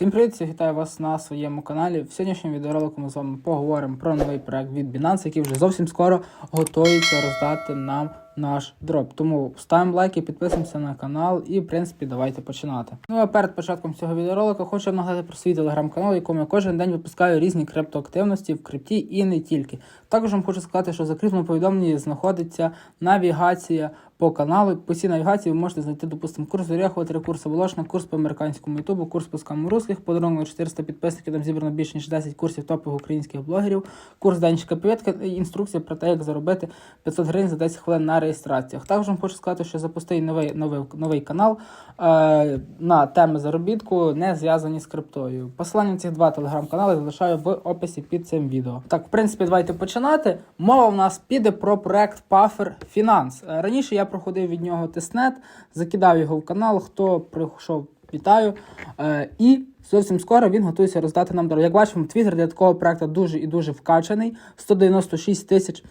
Всім привіт! Всіх Вітаю вас на своєму каналі. В сьогоднішньому відеоролику ми з вами поговоримо про новий проект від Binance, який вже зовсім скоро готується роздати нам наш дроп. Тому ставимо лайки, підписуємося на канал і, в принципі, давайте починати. Ну а перед початком цього відеоролика хочу нагадати про свій телеграм-канал, в якому я кожен день випускаю різні криптоактивності в крипті і не тільки. Також вам хочу сказати, що в закріпленому повідомленні знаходиться навігація по каналу. По цій навігації ви можете знайти, допустимо, курс Орехова, курси Волошна, курс по американському ютубу, курс по скаму русських, подарунок 400 підписників, там зібрано більше ніж 10 курсів топових українських блогерів, курс Данчика Півітка і інструкція про те, як заробити 500 гривень за 10 хвилин на реєстраціях. Також вам хочу сказати, що запустив новий, новий, новий канал е, на теми заробітку, не зв'язані з криптою. Посилання ці два телеграм-канали залишаю в описі під цим відео. Так, в принципі, давайте починати. Мова в нас піде про проект Puffer Finance. Е, Раніше я проходив від нього тестнет, закидав його в канал. Хто прийшов, вітаю. Е, і зовсім скоро він готується роздати нам дорогу. Як бачимо, твіттер для такого проекту дуже і дуже вкачаний. 196 тисяч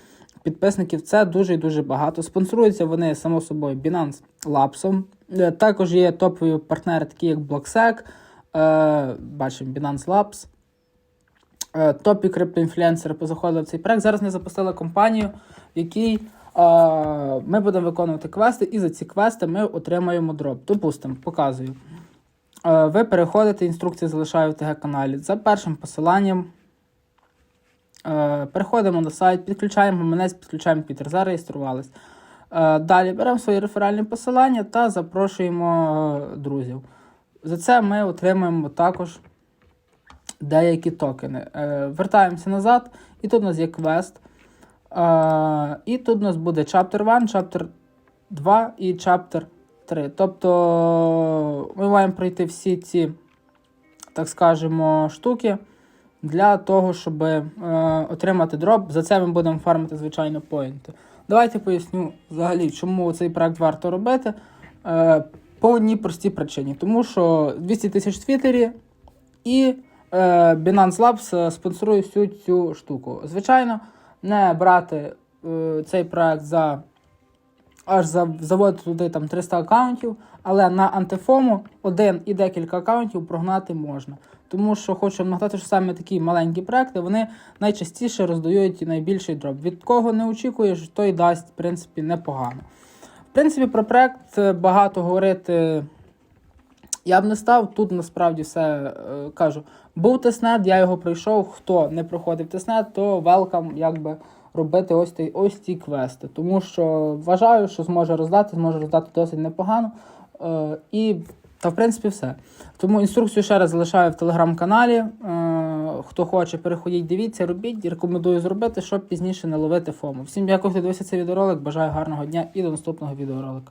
підписників це дуже і дуже багато. Спонсоруються вони, само собою, Binance Labs. Е, Також є топові партнери, такі як BlockSec, е, бачимо Binance Labs. Топі криптоінфлюенсери позаходили в цей проект. Зараз ми запустили компанію, в якій ми будемо виконувати квести, і за ці квести ми отримаємо дроп. Допустимо, показую. Ви переходите, інструкції залишаю в ТГ-каналі. За першим посиланням Переходимо на сайт, підключаємо гаманець, підключаємо Пітер, зареєструвались. Далі беремо свої реферальні посилання та запрошуємо друзів. За це ми отримуємо також деякі токени. Е, Вертаємося назад, і тут у нас є квест. Е, І тут у нас буде Chapter 1, Chapter 2 і Chapter 3. Тобто ми маємо пройти всі ці, так скажемо, штуки для того, щоб е, отримати дроп. За це ми будемо фармити, звичайно, поінти. Давайте поясню взагалі, чому цей проект варто робити. Е, по одній простій причині. Тому що 200 тисяч Твіттері і е, Binance Labs е, спонсорує всю цю штуку. Звичайно, не брати е, цей проект за аж за, заводити туди там 300 аккаунтів, але на антифому один і декілька аккаунтів прогнати можна. Тому що хочу нагадати, що саме такі маленькі проекти вони найчастіше роздають найбільший дроп. Від кого не очікуєш, той дасть, в принципі, непогано. В принципі, про проект е, багато говорити я б не став. Тут насправді все е, кажу. Був тестнет, я його пройшов. Хто не проходив тестнет, то велкам якби робити ось ті, ось ці квести. Тому що вважаю, що зможе роздати, зможе роздати досить непогано. Е, і та в принципі все. Тому інструкцію ще раз залишаю в телеграм-каналі. Е, хто хоче, переходіть, дивіться, робіть. Рекомендую зробити, щоб пізніше не ловити фому. Всім дякую, хто дивився цей відеоролик. Бажаю гарного дня і до наступного відеоролика.